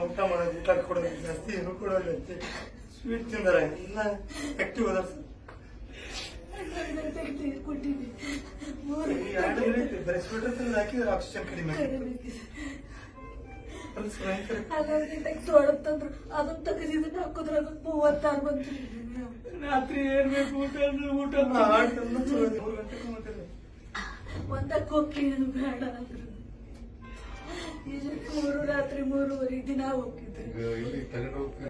ಊಟ ಮಾಡೋದು ಊಟ ಕೊಡೋದು ಜಾಸ್ತಿ ಏನು ಕೊಡೋದು ಸ್ವೀಟ್ ತಿಂದಾರ ಎಲ್ಲ ಅದಾರ ಕೊಟ್ಟಿದ್ದೆ ಮೂರು ಬರೀ ಸ್ವೀಟ್ ತಿಂದು ಹಾಕಿದ್ರೆ ಆಕ್ಸಿಜನ್ ಕಡಿಮೆ ತೆಗ್ಸೋಡತ್ತಂದ್ರು ಅದನ್ನ ತೆಗೆದಿದ್ದನ್ನ ಹಾಕಿದ್ರೆ ಅದಕ್ಕೆ ಮೂವತ್ತಾರು ಬಂತು ರಾತ್ರಿ ಏನ್ಬೇಕು ಊಟ ಅಂದ್ರೆ ಊಟ ಒಂದಕ್ಕೆ ಹೋಗಿ ಬೇಡ ಅಂದ್ರು. ರಾತ್ರಿ ಮೂರುವರೆ ದಿನ ಹೋಗ್ತಿದ್ರು.